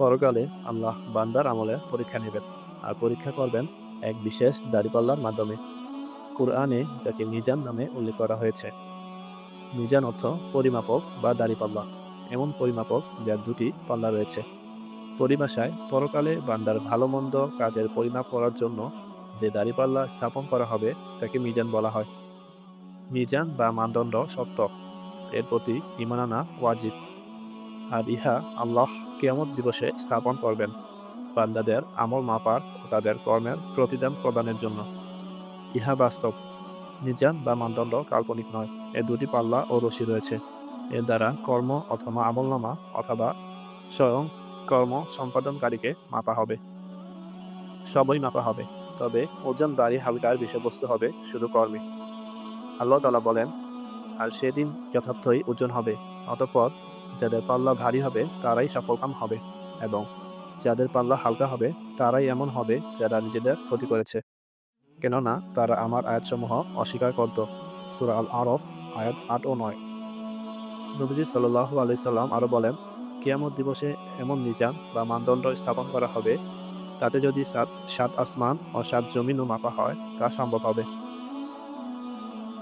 পরকালে আল্লাহ বান্দার আমলে পরীক্ষা নেবেন আর পরীক্ষা করবেন এক বিশেষ দাড়িপাল্লার মাধ্যমে। কুরআনে যাকে মিজান নামে উল্লেখ করা হয়েছে। মিজান অর্থ পরিমাপক বা দাড়িপাল্লা। এমন পরিমাপক যার দুটি পাল্লা রয়েছে। পরিভাষায় পরকালে বান্দার ভালো মন্দ কাজের পরিমাপ করার জন্য যে দাড়িপাল্লা স্থাপন করা হবে তাকে মিজান বলা হয়। মিজান বা মানদণ্ড সত্য। এর প্রতি ইমানানা ওয়াজিব। আর ইহা আল্লাহ কিয়ামত দিবসে স্থাপন করবেন। বান্দাদের আমল মাপার ও তাদের কর্মের প্রতিদান প্রদানের জন্য। ইহা বাস্তব। মিজান বা মানদণ্ড কাল্পনিক নয়। এ দুটি পাল্লা ও রশি রয়েছে। এর দ্বারা কর্ম অথবা আমলনামা অথবা স্বয়ং কর্ম সম্পাদনকারীকে মাপা হবে। সবই মাপা হবে। তবে ওজনদারি হালকার বিষয়বস্তু হবে শুধু কর্মী। আল্লাহ তালা বলেন, আর সেদিন যথার্থই ওজন হবে। অতঃপর যাদের পাল্লা ভারী হবে, তারাই সফলকাম হবে এবং যাদের পাল্লা হালকা হবে, তারাই এমন হবে যারা নিজেদের ক্ষতি করেছে। কেননা, তারা আমার আয়াতসমূহ অস্বীকার করত। সুরা আল আরফ আয়াত আট ও নয়। নবীজি সাল্লাহ আলাইসাল্লাম আরও বলেন, কিয়ামত দিবসে এমন নিজাম বা মানদণ্ড স্থাপন করা হবে, তাতে যদি সাত সাত আসমান ও সাত জমিনও মাপা হয়, তা সম্ভব হবে।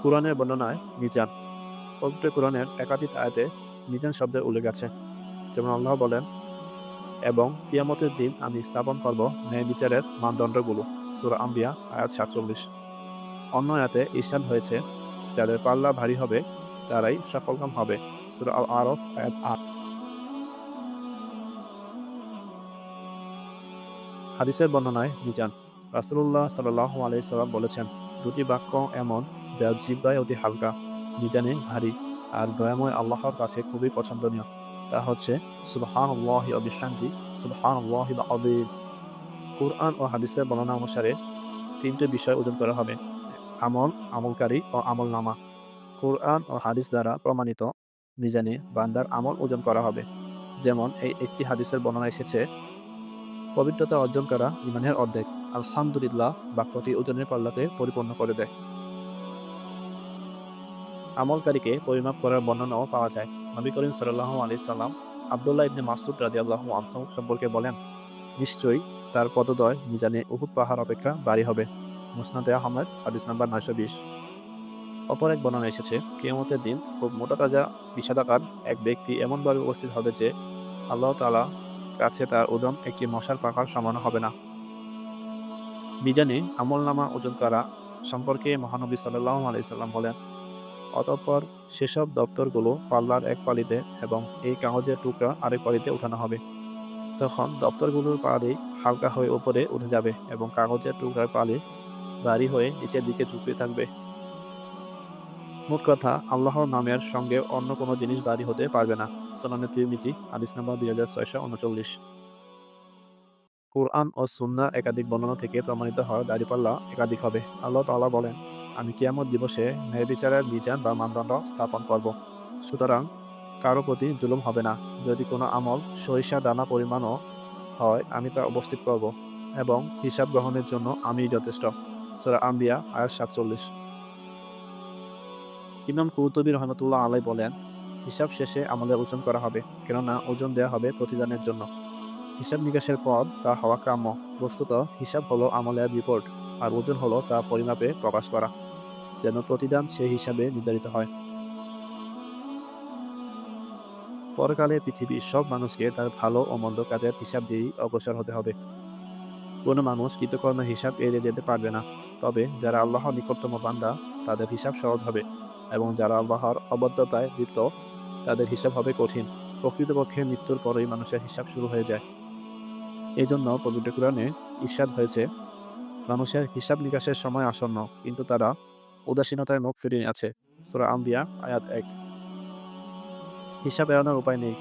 কোরআনের বর্ণনায় মিজান পবিত্র কোরআনের একাধিক আয়াতে মিজান শব্দের উল্লেখ আছে, যেমন আল্লাহ বলেন, এবং কিয়ামতের দিন আমি স্থাপন করব ন্যায় বিচারের মানদণ্ডগুলো। সুরা আম্বিয়া, আয়াত সাতচল্লিশ। অন্য আয়াতে ইরশাদ হয়েছে, যাদের পাল্লা ভারী হবে, তারাই সফলকাম হবে। সুরা আল আরফ আয়াত আট। হাদিসের বর্ণনায় মিজান রাসুল্লাহ সাল্লাহ আলাইসাল্লাম বলেছেন, দুটি বাক্য এমন, যা জিব্বায় অতি হালকা মিজানে ভারী। আর দয়াময় আল্লাহর কাছে খুবই পছন্দনীয়। তা হচ্ছে সুবহান আল্লাহি অবিহান্দি সুবহান আল্লাহি বা অদিল কোরআন ও হাদিসের বর্ণনা অনুসারে তিনটে বিষয় ওজন করা হবে। আমল, আমলকারী ও আমল নামা কোরআন ও হাদিস দ্বারা প্রমাণিত, মিজানে বান্দার আমল ওজন করা হবে। যেমন, এই একটি হাদিসের বর্ণনা এসেছে, পবিত্রতা অর্জন করা ইমানের অর্ধেক। আলহামদুলিল্লাহ, বাক্যটি ওজনের পাল্লাকে পরিপূর্ণ করে দেয়। আমলকারীকে পরিমাপ করার বর্ণনাও পাওয়া যায়। নবী করিম সাল্লাহ আলি সাল্লাম আবদুল্লাহ ইবনে মাসুদ রাজি আল্লাহ আনহু সম্পর্কে বলেন, নিশ্চয়ই তার পদদয় মিজানে উহুদ পাহাড় অপেক্ষা বাড়ি হবে। মুসনাদে আহমেদ, হাদিস নাম্বার নয়শো বিশ। অপর এক বর্ণনা এসেছে কেমতের দিন খুব মোটা তাজা, বিষাদাকার এক ব্যক্তি এমনভাবে উপস্থিত হবে যে আল্লাহ তালা কাছে তার ওজন একটি মশার পাখার সমান হবে না। মিজানে আমলনামা ওজন করা সম্পর্কে মহানবী সাল্লাহ আলাইসাল্লাম বলেন অতঃপর সেসব দপ্তরগুলো পাল্লার এক পালিতে এবং এই কাগজের টুকরা আরেক পালিতে উঠানো হবে। তখন দপ্তরগুলোর পালি হালকা হয়ে উপরে উঠে যাবে এবং কাগজের টুকরার পালি ভারী হয়ে নিচের দিকে ঝুঁকে থাকবে। মোট কথা, আল্লাহর নামের সঙ্গে অন্য কোনো জিনিস ভারী হতে পারবে না। সোনানে তিরমিজি আদিস নাম্বার দুই হাজার ছয়শো উনচল্লিশ। কোরআন ও সুন্না একাধিক বর্ণনা থেকে প্রমাণিত হয় দাড়িপাল্লা একাধিক হবে। আল্লাহ তাআলা বলেন আমি কিয়ামত দিবসে ন্যায় বিচারের মিজান বা মানদণ্ড স্থাপন করব। সুতরাং কারও প্রতি জুলুম হবে না। যদি কোনো আমল সরিষা দানা পরিমাণও হয়, আমি তা উপস্থিত করব এবং হিসাব গ্রহণের জন্য আমি যথেষ্ট। সোরা আম্বিয়া আয়াত সাতচল্লিশ। ইমাম কুরতুবী রহমতুল্লাহ আলাই বলেন, হিসাব শেষে আমাদের ওজন করা হবে, কেননা ওজন দেওয়া হবে প্রতিদানের জন্য। হিসাব নিকাশের পর তা হওয়া কাম্য বস্তুত হিসাব হলো আমলের রিপোর্ট আর ওজন হলো তা পরিমাপে প্রকাশ করা। যেন প্রতিদান সেই হিসাবে নির্ধারিত হয়। পরকালে পৃথিবীর সব মানুষকে তার ভালো ও মন্দ কাজের হিসাব দিয়েই অগ্রসর হতে হবে। কোনো মানুষ কৃতকর্মের হিসাব এড়িয়ে যেতে পারবে না, তবে যারা আল্লাহর নিকটতম বান্দা, তাদের হিসাব সহজ হবে এবং যারা আল্লাহর অবদ্ধতায় লিপ্ত, তাদের হিসাব হবে কঠিন। প্রকৃতপক্ষে মৃত্যুর পরেই মানুষের হিসাব শুরু হয়ে যায়। এই জন্য পবিত্র কোরআনে ঈর্ষাদ হয়েছে, মানুষের হিসাব নিকাশের সময় আসন্ন, কিন্তু তারা উদাসীনতায় মুখ ফিরিয়ে আছে সুরা আম্বিয়া আয়াত এক। হিসাব এড়ানোর উপায় নেই।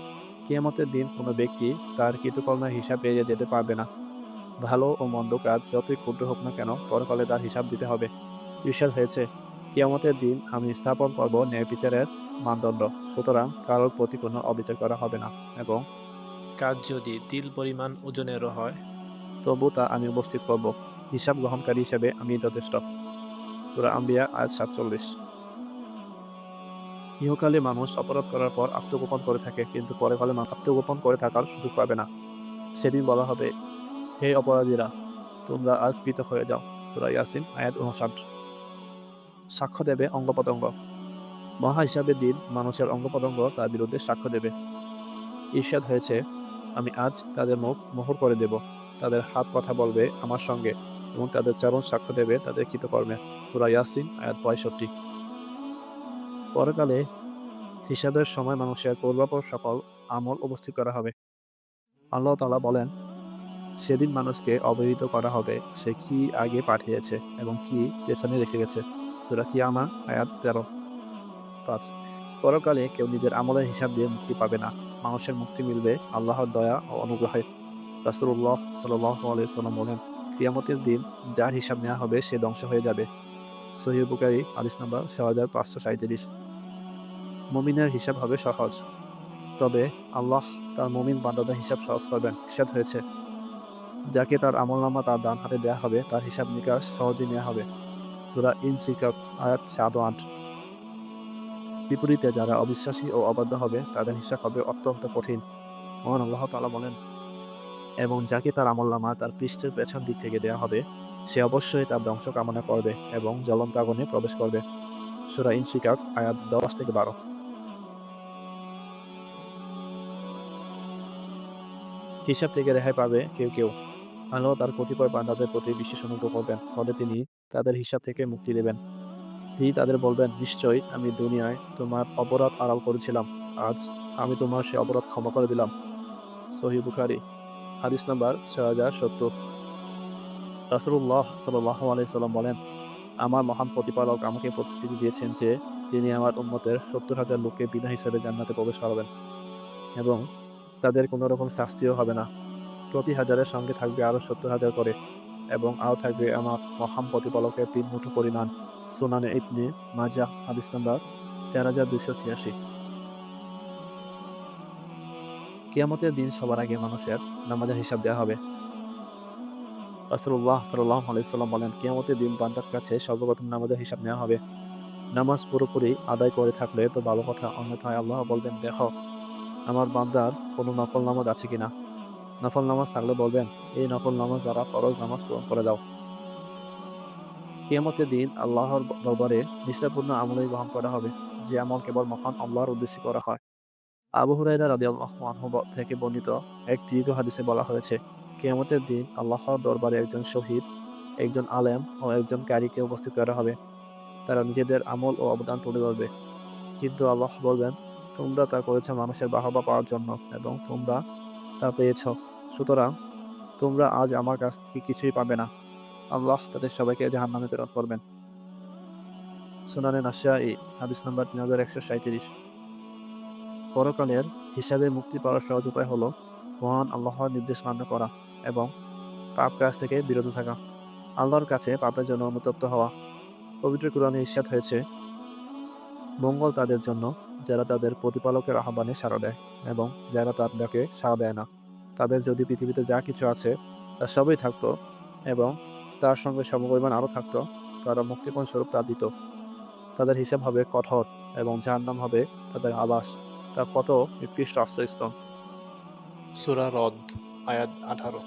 কিয়ামতের দিন কোনো ব্যক্তি তার কৃতকর্মের হিসাব এড়িয়ে যেতে পারবে না। ভালো ও মন্দ কাজ যতই ক্ষুদ্র হোক না কেন পরকালে তার হিসাব দিতে হবে। ঈর্ষাদ হয়েছে কিয়ামতের দিন আমি স্থাপন করব ন্যায় বিচারের মানদণ্ড। সুতরাং কারোর প্রতি কোনো অবিচার করা হবে না এবং কাজ যদি তিল পরিমাণ ওজনেরও হয় তবু তা আমি উপস্থিত করব। হিসাব গ্রহণকারী হিসেবে আমি যথেষ্ট। সুরা আম্বিয়া আজ সাতচল্লিশ। ইহকালে মানুষ অপরাধ করার পর আত্মগোপন করে থাকে, কিন্তু পরে কালে আত্মগোপন করে থাকার সুযোগ পাবে না। সেদিন বলা হবে, হে অপরাধীরা, তোমরা আজ পৃথক হয়ে যাও। সুরা ইয়াসিন, আয়াত উনষাট সাক্ষ্য দেবে অঙ্গ প্রত্যঙ্গ মহা হিসাবে দিন মানুষের অঙ্গ প্রত্যঙ্গ তার বিরুদ্ধে সাক্ষ্য দেবে। ঈর্ষাদ হয়েছে, আমি আজ তাদের মুখ মোহর করে দেব। তাদের হাত কথা বলবে আমার সঙ্গে। এবং তাদের চরণ সাক্ষ্য দেবে তাদের কৃতকর্মে। সুরা ইয়াসিন, আয়াত পঁয়ষট্টি। পরকালে হিসাবের সময় মানুষের পূর্বাপর সকল আমল উপস্থিত করা হবে। আল্লাহ তাআলা বলেন, সেদিন মানুষকে অবহিত করা হবে সে কি আগে পাঠিয়েছে এবং কি পেছনে রেখে গেছে? সুরা কিয়ামা, আয়াত তেরো। পাঁচ, পরকালে কেউ নিজের আমলের হিসাব দিয়ে মুক্তি পাবে না। মানুষের মুক্তি মিলবে আল্লাহর দয়া ও অনুগ্রহে। রাসূলুল্লাহ সাল্লাল্লাহু আলাইহি সাল্লাম বলেন কিয়ামতের দিন যার হিসাব নেওয়া হবে সে ধ্বংস হয়ে যাবে। সহিহ বুখারী, হাদিস নাম্বার ছয় হাজার পাঁচশো সাঁইত্রিশ। মমিনের হিসাব হবে সহজ, তবে আল্লাহ তার মমিন বান্দাদের হিসাব সহজ করবেন হিসাব হয়েছে। যাকে তার আমলনামা তার ডান হাতে দেওয়া হবে, তার হিসাব নিকাশ সহজে নেওয়া হবে। সুরা ইন সিকাপ আয়াত সাত ও আট। বিপরীতে যারা অবিশ্বাসী ও অবাধ্য হবে, তাদের হিসাব হবে অত্যন্ত কঠিন। মহান আল্লাহ তাআলা বলেন এবং যাকে তার আমলনামা তার পৃষ্ঠের পেছন দিক থেকে দেওয়া হবে, সে অবশ্যই তার ধ্বংস কামনা করবে এবং জ্বলন্ত আগুনে প্রবেশ করবে। সুরা ইনসিকাক আয়াত দশ থেকে বারো। হিসাব থেকে রেহাই পাবে কেউ কেউ। আল্লাহ তার কতিপয় বান্দাদের প্রতি বিশেষ অনুগ্রহ করবেন, ফলে তিনি তাদের হিসাব থেকে মুক্তি দেবেন। তিনি তাদের বলবেন, নিশ্চয়ই আমি দুনিয়ায় তোমার অপরাধ আড়াল করেছিলাম, আজ আমি তোমার সে অপরাধ ক্ষমা করে দিলাম। সহি বুখারি। হাদিস নাম্বার ছয় হাজার সত্তর। রাসুল্লাহ সাল্লাহ আলাইসাল্লাম বলেন, আমার মহান প্রতিপালক আমাকে প্রতিশ্রুতি দিয়েছেন যে তিনি আমার উন্মতের সত্তর হাজার লোককে বিনা হিসেবে জান্নাতে প্রবেশ করাবেন এবং তাদের কোনো রকম শাস্তিও হবে না। প্রতি হাজারের সঙ্গে থাকবে আরও সত্তর হাজার করে এবং আরও থাকবে আমার মহান প্রতিপালকের তিন মুঠো পরিমাণ। সোনানে ইবনে মাজা হাদিস নাম্বার চার হাজার দুইশো ছিয়াশি। কিয়ামতের দিন সবার আগে মানুষের নামাজের হিসাব দেওয়া হবে। রাসূলুল্লাহ সাল্লাল্লাহু আলাইহি সাল্লাম বলেন, কিয়ামতের দিন বান্দার কাছে সর্বপ্রথম নামাজের হিসাব নেওয়া হবে। নামাজ পুরোপুরি আদায় করে থাকলে তো ভালো কথা, অন্যথায় আল্লাহ বলবেন, দেখো, আমার বান্দার কোনো নফল নামাজ আছে কিনা? নফল নামাজ থাকলে বলবেন, এই নফল নামাজ দ্বারা ফরজ নামাজ পূরণ করে দাও। কেয়ামতের দিন আল্লাহর দরবারে নিষ্ঠাপূর্ণ আমলই গ্রহণ করা হবে, যে আমল কেবল মহান আল্লাহর উদ্দেশ্যে করা হয়। আবু হুরাইরা রাদিয়াল্লাহু থেকে বর্ণিত এক দীর্ঘ হাদিসে বলা হয়েছে, কিয়ামতের দিন আল্লাহর দরবারে একজন শহীদ, একজন আলেম ও একজন কারীকে উপস্থিত করা হবে। তারা নিজেদের আমল ও অবদান তুলে ধরবে। কিন্তু আল্লাহ বলবেন, তোমরা তা করেছ মানুষের বাহবা পাওয়ার জন্য এবং তোমরা তা পেয়েছ। সুতরাং তোমরা আজ আমার কাছ থেকে কিছুই পাবে না। আল্লাহ তাদের সবাইকে জাহান নামে প্রেরণ করবেন। সুনানে নাশাই হাদিস নম্বর তিন হাজার একশো সাঁত্রিশ পরকালের হিসাবে মুক্তি পাওয়ার সহজ উপায় হলো মহান আল্লাহর নির্দেশ মান্য করা এবং পাপ কাজ থেকে বিরত থাকা। আল্লাহর কাছে পাপের জন্য অনুতপ্ত হওয়া। পবিত্র কোরআনে ইস্যাত হয়েছে, মঙ্গল তাদের জন্য যারা তাদের প্রতিপালকের আহ্বানে সাড়া দেয় এবং যারা তার ডাকে সাড়া দেয় না। তাদের যদি পৃথিবীতে যা কিছু আছে তা সবই থাকতো এবং তার সঙ্গে সমপরিমাণ আরও থাকতো, তারা মুক্তিপণ স্বরূপ তা দিত। তাদের হিসাব হবে কঠোর এবং যার নাম হবে তাদের আবাস। তা কত? নিকৃষ্ট আশ্রয়স্থল সুরা রদ আয়াত আঠারো।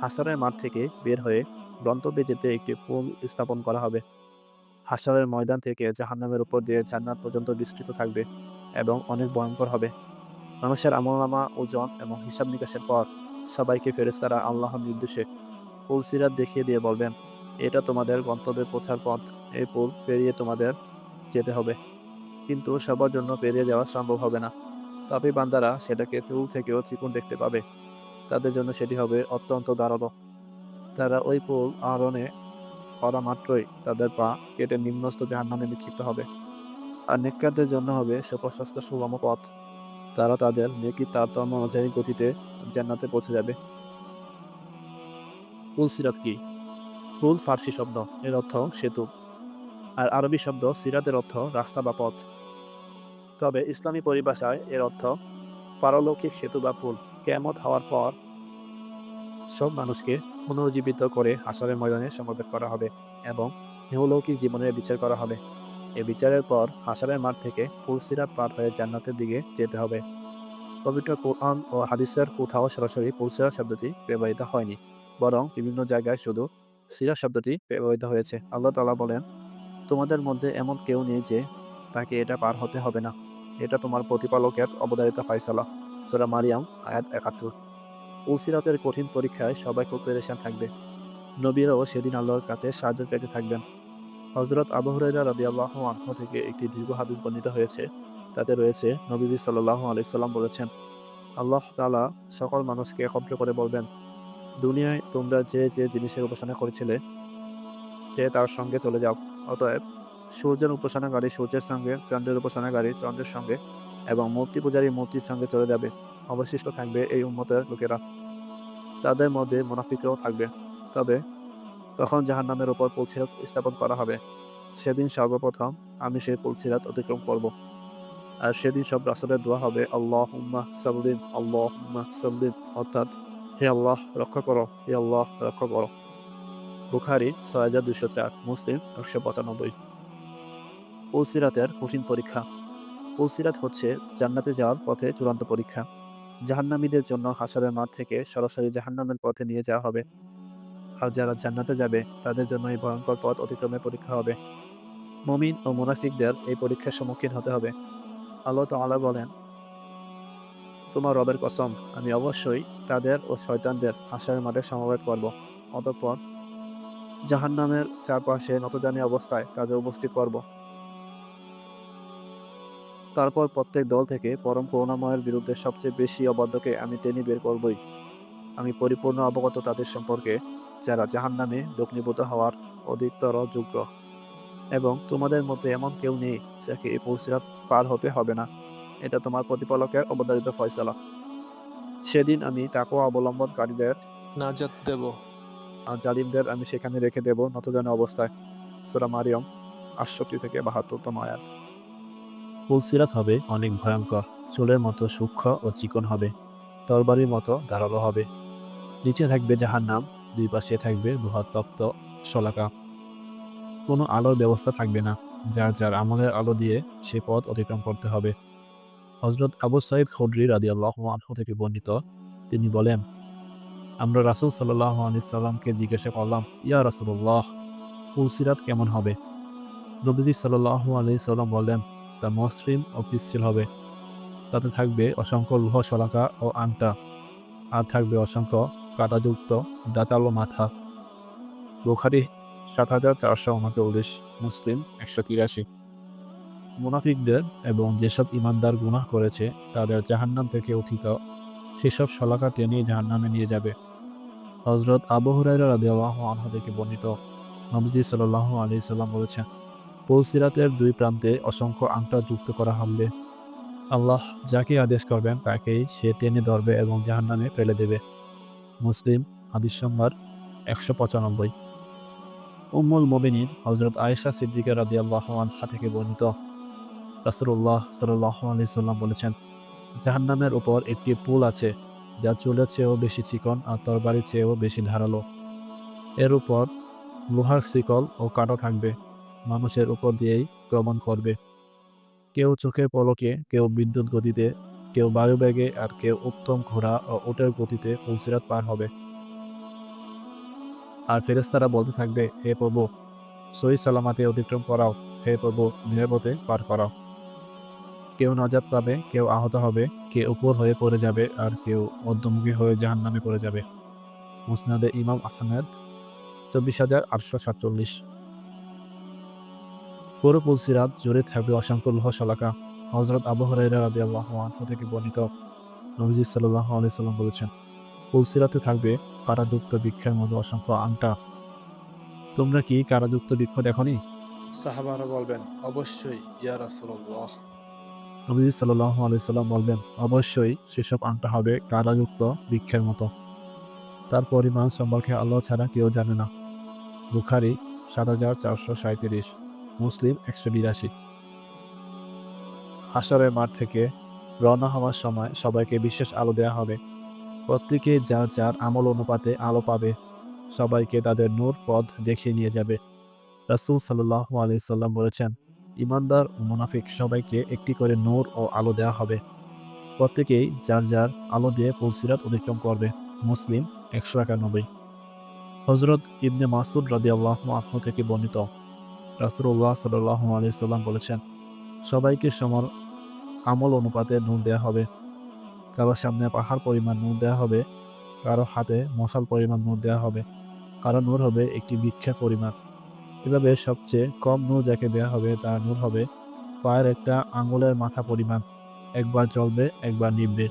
হাসারের মাঠ থেকে বের হয়ে গন্তব্যে যেতে একটি পুল স্থাপন করা হবে। হাসারের ময়দান থেকে জাহান্নামের উপর দিয়ে জান্নাত পর্যন্ত বিস্তৃত থাকবে এবং অনেক ভয়ঙ্কর হবে। মানুষের আমলনামা ওজন এবং হিসাব নিকাশের পর সবাইকে ফেরেস্তারা আল্লাহর নির্দেশে পুল সিরাত দেখিয়ে দিয়ে বলবেন এটা তোমাদের গন্তব্যে পৌঁছার পথ। এই পুল পেরিয়ে তোমাদের যেতে হবে। কিন্তু সবার জন্য পেরিয়ে যাওয়া সম্ভব হবে না। তবে বান্দারা সেটাকে পুল থেকেও চিকন দেখতে পাবে। তাদের জন্য সেটি হবে অত্যন্ত দাঁড়াল তারা ওই পুল আহরণে করা মাত্রই তাদের পা কেটে নিম্নস্থ জাহান্নামে নিক্ষিপ্ত হবে। আর নেককারদের জন্য হবে সুপ্রশস্ত সুগম পথ। তারা তাদের নেকির তারতম্য অনুযায়ী গতিতে জান্নাতে পৌঁছে যাবে। পুল সিরাত কি? ফুল ফার্সি শব্দ। এর অর্থ সেতু। আর আরবি শব্দ সিরাতের অর্থ রাস্তা বা পথ। তবে ইসলামী পরিভাষায় এর অর্থ পারলৌকিক সেতু বা পুল, কেয়ামত হওয়ার পর সব মানুষকে পুনর্জীবিত করে হাসরের ময়দানে সমবেত করা হবে এবং ইহলৌকিক জীবনের বিচার করা হবে। এ বিচারের পর হাসারের মাঠ থেকে ফুলসিরাত পার হয়ে জান্নাতের দিকে যেতে হবে। পবিত্র কোরআন ও হাদিসের কোথাও সরাসরি পৌঁছার শব্দটি ব্যবহৃত হয়নি, বরং বিভিন্ন জায়গায় শুধু সিরা শব্দটি ব্যবহৃত হয়েছে। আল্লাহ তালা বলেন তোমাদের মধ্যে এমন কেউ নেই যে তাকে এটা পার হতে হবে না। এটা তোমার প্রতিপালকের অবদারিত ফাইসালা সূরা মারিয়াম, আয়াত একাত্তর। উসিরাতের কঠিন পরীক্ষায় সবাই খুব পেরেশান থাকবে। নবীরাও সেদিন আল্লাহর কাছে সাহায্য চাইতে থাকবেন। হজরত আবু হুরাইরা আল্লাহ আনহু থেকে একটি দীর্ঘ হাদিস বর্ণিত হয়েছে। তাতে রয়েছে, নবীজি সাল্লাল্লাহু আলাইহি সাল্লাম বলেছেন, আল্লাহ তাআলা সকল মানুষকে একত্র করে বলবেন, দুনিয়ায় তোমরা যে যে জিনিসের উপাসনা করেছিলে, সে তার সঙ্গে চলে যাও। অতএব সূর্যের উপাসনাকারী সূর্যের সঙ্গে, চন্দ্রের উপাসনাকারী চন্দ্রের সঙ্গে এবং মূর্তি পূজারী মূর্তির সঙ্গে চলে যাবে। অবশিষ্ট থাকবে এই উম্মতের লোকেরা। তাদের মধ্যে মুনাফিকরাও থাকবে। তবে তখন জাহান্নামের উপর পুলসিরাত স্থাপন করা হবে। সেদিন সর্বপ্রথম আমি সেই পুলসিরাত অতিক্রম করব। আর সেদিন সব রাসূলের দোয়া হবে আল্লাহ উম্মা সাল্লিম আল্লাহ উম্মা সাল্লিম। অর্থাৎ, হে আল্লাহ, রক্ষা করো। হে আল্লাহ, রক্ষা করো। বুখারি, ছয় হাজার দুশো চার, মুসলিম, একশো পঁচানব্বই। পুলসিরাতের কঠিন পরীক্ষা। পুলসিরাত হচ্ছে জান্নাতে যাওয়ার পথে চূড়ান্ত পরীক্ষা। জাহান্নামীদের জন্য হাসারের মাঠ থেকে সরাসরি জাহান্নামের পথে নিয়ে যাওয়া হবে। আর যারা জান্নাতে যাবে, তাদের জন্য এই ভয়ঙ্কর পথ অতিক্রমের পরীক্ষা হবে। মমিন ও মুনাফিকদের এই পরীক্ষার সম্মুখীন হতে হবে। আল্লাহ তাআলা বলেন, তোমার রবের কসম, আমি অবশ্যই তাদের ও শয়তানদের হাসারের মাঠে সমবেত করব। অতঃপর জাহান্নামের চারপাশে নতজানি অবস্থায় তাদের উপস্থিত করব তারপর প্রত্যেক দল থেকে পরম করুণাময়ের বিরুদ্ধে সবচেয়ে বেশি অবাধ্যকে আমি টেনে বের করবই। আমি পরিপূর্ণ অবগত তাদের সম্পর্কে, যারা জাহান্নামে দগ্নীভূত হওয়ার অধিকতর যোগ্য। এবং তোমাদের মধ্যে এমন কেউ নেই, যাকে এই পুলসিরাত পার হতে হবে না। এটা তোমার প্রতিপালকের অবদারিত ফয়সালা। সেদিন আমি তাকওয়া অবলম্বনকারীদের নাজাত দেব। জালিমদের আমি সেখানে রেখে দেব নতজানা অবস্থায়। সূরা মারিয়ম, আটষট্টি থেকে বাহাত্তরতম আয়াত। পুলসিরাত হবে অনেক ভয়ঙ্কর, চুলের মতো সূক্ষ্ম ও চিকন হবে, তরবারির মতো ধারালো হবে। নিচে থাকবে যাহার নাম দুই পাশে থাকবে বৃহত্তপ্ত শলাকা। কোনো আলোর ব্যবস্থা থাকবে না, যার যার আমলের আলো দিয়ে সে পথ অতিক্রম করতে হবে। হজরত আবু সাইদ খদ্রি রাদি আল্লাহ থেকে বর্ণিত, তিনি বলেন আমরা রাসুল সাল্লাহ আলি সাল্লামকে জিজ্ঞাসা করলাম, ইয়া রাসুল্লাহ পুলসিরাত কেমন হবে? নবীজি সাল্লাহ আলি সাল্লাম বললেন, তা মসৃণ ও পিচ্ছিল হবে। তাতে থাকবে অসংখ্য লোহ, শলাকা ও আংটা, আর থাকবে অসংখ্য কাঁটাযুক্ত দাঁতালো মাথা। বুখারি সাত হাজার চারশো উনচল্লিশ মুসলিম একশো তিরাশি। মুনাফিকদের এবং যেসব ইমানদার গুনাহ করেছে, তাদের জাহান্নাম থেকে উঠিত। সেসব শলাকা টেনে জাহান্নামে নিয়ে যাবে। হজরত আবু হুরাইরা রাদিয়াল্লাহু থেকে বর্ণিত। নবজি সাল্লাল্লাহু আলাইহি সাল্লাম বলেছেন পৌসিরাতের দুই প্রান্তে অসংখ্য আংটা যুক্ত করা হবে আল্লাহ যাকে আদেশ করবেন, তাকেই সে টেনে ধরবে এবং জাহান্নামে ফেলে দেবে। মুসলিম, হাদিস নম্বর একশো পঁচানব্বই। উম্মুল মোমিনিন হজরত আয়েশা সিদ্দিকা রাদিয়াল্লাহু আনহা থেকে বর্ণিত। রাসূলুল্লাহ সাল্লাল্লাহু আলাইহি সাল্লাম বলেছেন, জাহান্নামের উপর একটি পুল আছে যা চুলের চেয়েও বেশি চিকন আর তরবারির চেয়েও বেশি ধারালো। এর উপর লোহার শিকল ও কাঁটা থাকবে। মানুষের উপর দিয়েই গমন করবে। কেউ চোখের পলকে, কেউ বিদ্যুৎ গতিতে, কেউ বায়ুবেগে আর কেউ উত্তম ঘোড়া ও ওটের গতিতে পুলসিরাত পার হবে। আর ফেরেস্তারা বলতে থাকবে, হে প্রভু সই সালামাতে অতিক্রম করাও। হে প্রভু, নিরাপদে পার করাও। কেউ নজাত পাবে, কেউ আহত হবে, কে উপর হয়ে পড়ে যাবে আর কেউ মধ্যমুখী হয়ে জাহান নামে পড়ে যাবে। মুসনাদে ইমাম আহমেদ, চব্বিশ হাজার আটশো সাতচল্লিশ। পুরো পুলসিরাত জুড়ে থাকবে অসংখ্য লোহ শলাকা। হজরত আবু থেকে বর্ণিত নবজি সাল্লাহ আলি সাল্লাম বলেছেন পুলসিরাতে থাকবে কারাযুক্ত বৃক্ষের মতো অসংখ্য আংটা। তোমরা কি কারাযুক্ত বৃক্ষ দেখনি? সাহাবারা বলবেন, অবশ্যই, ইয়া রাসূলুল্লাহ। নবজি সাল্লাহ আলি সাল্লাম বলবেন অবশ্যই সেসব আংটা হবে কারাযুক্ত বৃক্ষের মতো। তার পরিমাণ সম্পর্কে আল্লাহ ছাড়া কেউ জানে না। বুখারি সাত হাজার চারশো সাঁত্রিশ মুসলিম একশো বিরাশি। হাসরের মাঠ থেকে রওনা হওয়ার সময় সবাইকে বিশেষ আলো দেওয়া হবে। প্রত্যেকে যার যার আমল অনুপাতে আলো পাবে, সবাইকে তাদের নূর পথ দেখিয়ে নিয়ে যাবে। রাসুল সাল্লাহ আলি সাল্লাম বলেছেন ইমানদার ও মুনাফিক সবাইকে একটি করে নূর ও আলো দেওয়া হবে। প্রত্যেকেই যার যার আলো দিয়ে পুলসিরাত অতিক্রম করবে। মুসলিম একশো একানব্বই। হজরত ইবনে মাসুদ রাদি আল্লাহ আহ থেকে বর্ণিত। রাসুল্লাহ সাল্লাহ আলি সাল্লাম বলেছেন, সবাইকে সমর আমল অনুপাতে নূর দেয়া হবে। কারও সামনে পাহাড় পরিমাণ নূর দেয়া হবে, কারও হাতে মশাল পরিমাণ নূর দেওয়া হবে। কারও নূর হবে একটি বৃক্ষের পরিমাণ। এভাবে সবচেয়ে কম নূর যাকে দেওয়া হবে, তার নূর হবে পায়ের একটা আঙুলের মাথা পরিমাণ। একবার জ্বলবে, একবার নিভবে।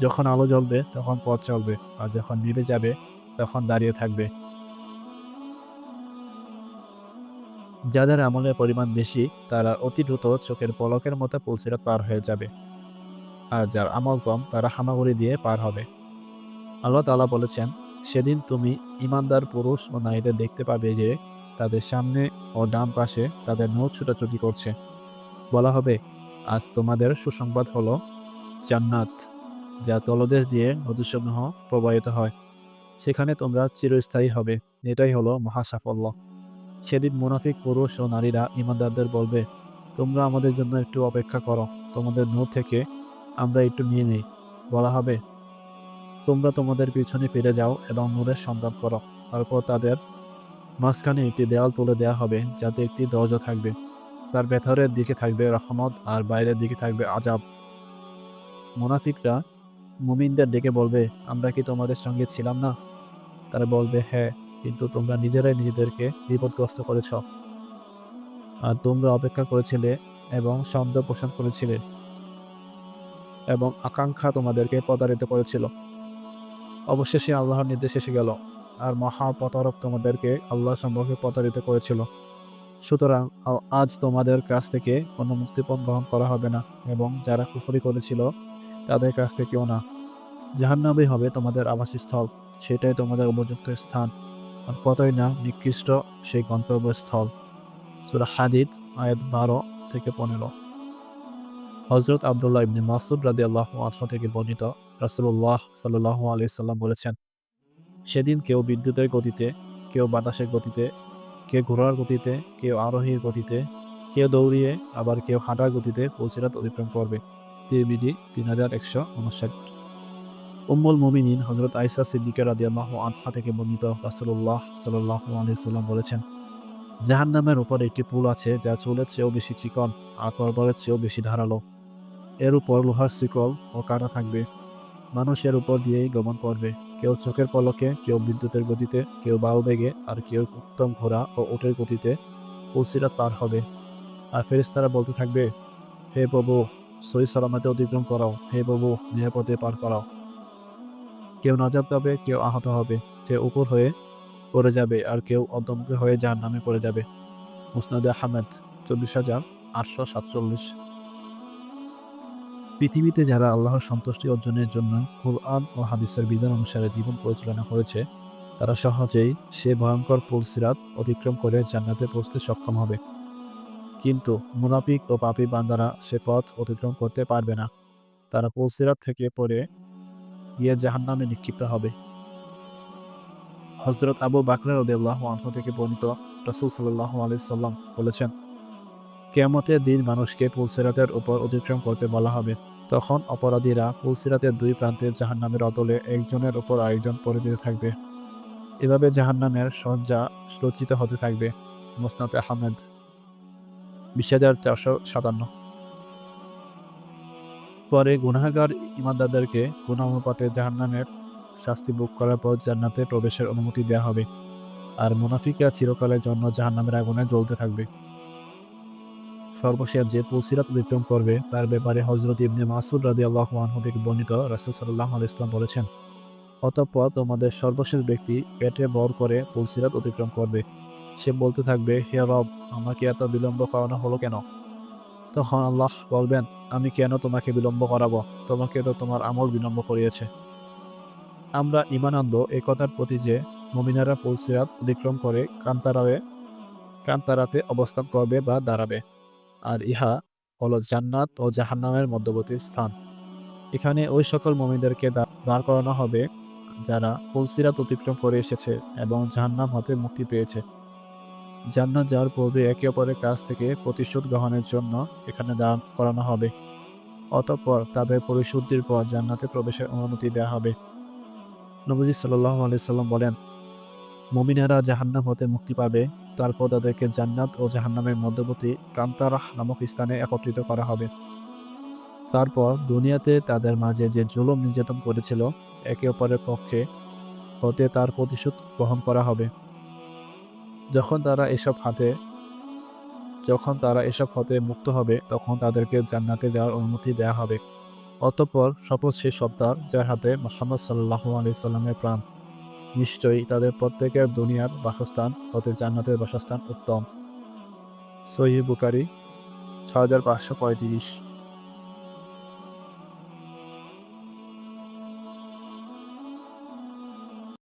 যখন আলো জ্বলবে, তখন পথ চলবে, আর যখন নিভে যাবে, তখন দাঁড়িয়ে থাকবে। যাদের আমলের পরিমাণ বেশি, তারা অতি দ্রুত চোখের পলকের মতো পুলসিরাত পার হয়ে যাবে। আর যার আমল কম, তারা হামাগুড়ি দিয়ে পার হবে। আল্লাহ তাআলা বলেছেন, সেদিন তুমি ইমানদার পুরুষ ও নারীদের দেখতে পাবে যে তাদের সামনে ও ডান পাশে তাদের নোট ছুটাছুটি করছে। বলা হবে, আজ তোমাদের সুসংবাদ হলো জান্নাত, যা তলদেশ দিয়ে নদীসমূহ প্রবাহিত হয়। সেখানে তোমরা চিরস্থায়ী হবে। এটাই হলো মহা সাফল্য সেদিন মুনাফিক, পুরুষ ও নারীরা ইমানদারদের বলবে, তোমরা আমাদের জন্য একটু অপেক্ষা করো। তোমাদের নূর থেকে আমরা একটু নিয়ে নেই। বলা হবে, তোমরা তোমাদের পিছনে ফিরে যাও এবং নূরের সন্ধান করো। তারপর তাদের মাঝখানে একটি দেওয়াল তুলে দেওয়া হবে, যাতে একটি দরজা থাকবে। তার ভেতরের দিকে থাকবে রহমত, আর বাইরের দিকে থাকবে আজাব মুনাফিকরা মুমিনদের ডেকে বলবে, আমরা কি তোমাদের সঙ্গে ছিলাম না? তারা বলবে হ্যাঁ কিন্তু তোমরা নিজেরাই নিজেদেরকে বিপদগ্রস্ত করেছ। আর তোমরা অপেক্ষা করেছিলে এবং সন্দেহ পোষণ করেছিলে এবং আকাঙ্ক্ষা তোমাদেরকে প্রতারিত করেছিল। অবশেষে আল্লাহর নির্দেশ এসে গেল। আর মহা প্রতারক তোমাদেরকে আল্লাহ সম্পর্কে প্রতারিত করেছিল। সুতরাং আজ তোমাদের কাছ থেকে কোনো মুক্তিপণ গ্রহণ করা হবে না এবং যারা কুফরি করেছিল তাদের কাছ থেকেও না। জাহান্নামই হবে তোমাদের আবাসস্থল, সেটাই তোমাদের উপযুক্ত স্থান। আর কতই না নিকৃষ্ট সেই গন্তব্যস্থল। সুরা হাদিদ, আয়াত বারো থেকে পনেরো। হজরত আবদুল্লাহ ইবনে মাসুদ রাদি আল্লাহ থেকে বর্ণিত রাসুল্লাহ সাল্লাহ আলি সাল্লাম বলেছেন সেদিন কেউ বিদ্যুতের গতিতে, কেউ বাতাসের গতিতে, কেউ ঘোড়ার গতিতে, কেউ আরোহীর গতিতে, কেউ দৌড়িয়ে আবার কেউ হাঁটার গতিতে পৌঁছিরাত অতিক্রম করবে। তিরবিজি তিন হাজার একশো উনষাট। উম্মুল মুমিনিন হজরত আইসা সিদ্দিকা রাদিয়াল্লাহ আনহা থেকে বর্ণিত রাসুল্লাহ সাল্লাহ আলি সাল্লাম বলেছেন, জাহান্নামের উপর একটি পুল আছে যা চুলের চেয়েও বেশি চিকন আর তরবারের চেয়েও বেশি ধারালো। এর উপর লোহার শিকল ও কাটা থাকবে। মানুষ এর উপর দিয়েই গমন করবে। কেউ চোখের পলকে, কেউ বিদ্যুতের গতিতে, কেউ বায়ু বেগে, আর কেউ উত্তম ঘোড়া ও ওটের গতিতে পুলসিরাত পার হবে। আর ফেরেশতারা বলতে থাকবে, হে প্রভু সই সালামাতে অতিক্রম করাও। হে প্রভু, নিরাপদে পার করাও। কেউ নাজাব পাবে, কেউ আহত হবে। কেউ উপর হয়ে পড়ে যাবে আর কেউ অদমকে হয়ে যার নামে পড়ে যাবে। মুসনাদে আহমেদ চল্লিশ হাজার আটশো সাতচল্লিশ। পৃথিবীতে যারা আল্লাহর সন্তুষ্টি অর্জনের জন্য কোরআন ও হাদিসের বিধান অনুসারে জীবন পরিচালনা করেছে, তারা সহজেই সে ভয়ঙ্কর পুলসিরাত অতিক্রম করে জান্নাতে পৌঁছতে সক্ষম হবে। কিন্তু মুনাফিক ও পাপী বান্দারা সে পথ অতিক্রম করতে পারবে না। তারা পুলসিরাত থেকে পড়ে গিয়ে জাহান্নামে নিক্ষিপ্ত হবে। হজরত আবু বাকর রদিয়াল্লাহ আনহু থেকে বর্ণিত রসুল সাল্লাহ আলি সাল্লাম বলেছেন, কেয়ামতের দিন মানুষকে পুলসিরাতের উপর অতিক্রম করতে বলা হবে। তখন অপরাধীরা পুলসিরাতের দুই প্রান্তে জাহান্নামের অদলে একজনের উপর আরেকজন পড়ে দিতে থাকবে। এভাবে জাহান্নামের সজ্জা রচিত হতে থাকবে মোসনাত আহমেদ বিশ হাজার চারশো সাতান্ন। পরে গুনাহগার ইমানদারদেরকে গুনাহ অনুপাতে জাহান্নামের শাস্তি ভোগ করার পর জান্নাতে প্রবেশের অনুমতি দেওয়া হবে। আর মুনাফিকরা চিরকালের জন্য জাহান্নামের আগুনে জ্বলতে থাকবে। সর্বশেষ যে পুলসিরাত অতিক্রম করবে, তার ব্যাপারে হজরত ইবনে মাসুদ রাদি আল্লাহ আনহু বর্ণিত রাসুল সাল্লাহ ইসলাম বলেছেন। অতঃপর তোমাদের সর্বশেষ ব্যক্তি পেটে বর করে পুলসিরাত অতিক্রম করবে। সে বলতে থাকবে, হে রব, আমাকে এত বিলম্ব করানো হলো কেন? তখন আল্লাহ বলবেন, আমি কেন তোমাকে বিলম্ব করাবো? তোমাকে তো তোমার আমল বিলম্ব করিয়েছে। আমরা ইমান আনব এ কথার প্রতি যে মমিনারা পুলসিরাত অতিক্রম করে কান্তারায়ে, কান্তারাতে অবস্থান করবে বা দাঁড়াবে। আর ইহা হল জান্নাত ও জাহান্নামের মধ্যবর্তী স্থান। এখানে ওই সকল মমিনদেরকে দা- দাঁড় করানো হবে যারা পুলসিরাত অতিক্রম করে এসেছে এবং জাহান্নাম হতে মুক্তি পেয়েছে। জান্নাত যাওয়ার পূর্বে একে অপরের কাছ থেকে প্রতিশোধ গ্রহণের জন্য এখানে দাঁড় করানো হবে। অতঃপর তাদের পরিশুদ্ধির পর জান্নাতে প্রবেশের অনুমতি দেওয়া হবে। নবজি সাল্লাহ আলাইসাল্লাম বলেন, মমিনারা জাহান্নাম হতে মুক্তি পাবে তারপর তাদেরকে জান্নাত ও জাহান্নামের মধ্যবর্তী কান্তারাহ নামক স্থানে একত্রিত করা হবে। তারপর দুনিয়াতে তাদের মাঝে যে জুলুম নির্যাতন করেছিল, একে অপরের পক্ষে হতে তার প্রতিশোধ গ্রহণ করা হবে। যখন তারা এসব হাতে, যখন তারা এসব হতে মুক্ত হবে, তখন তাদেরকে জান্নাতে যাওয়ার অনুমতি দেওয়া হবে। অতঃপর শপথ সে সত্তার যার হাতে মোহাম্মদ সাল্লাহ আলি সাল্লামের প্রাণ। নিশ্চয়ই তাদের প্রত্যেকের দুনিয়ার বাসস্থান হতে জান্নাতের বাসস্থান উত্তম। সহি বুকারি ছয় হাজার পাঁচশো পঁয়ত্রিশ।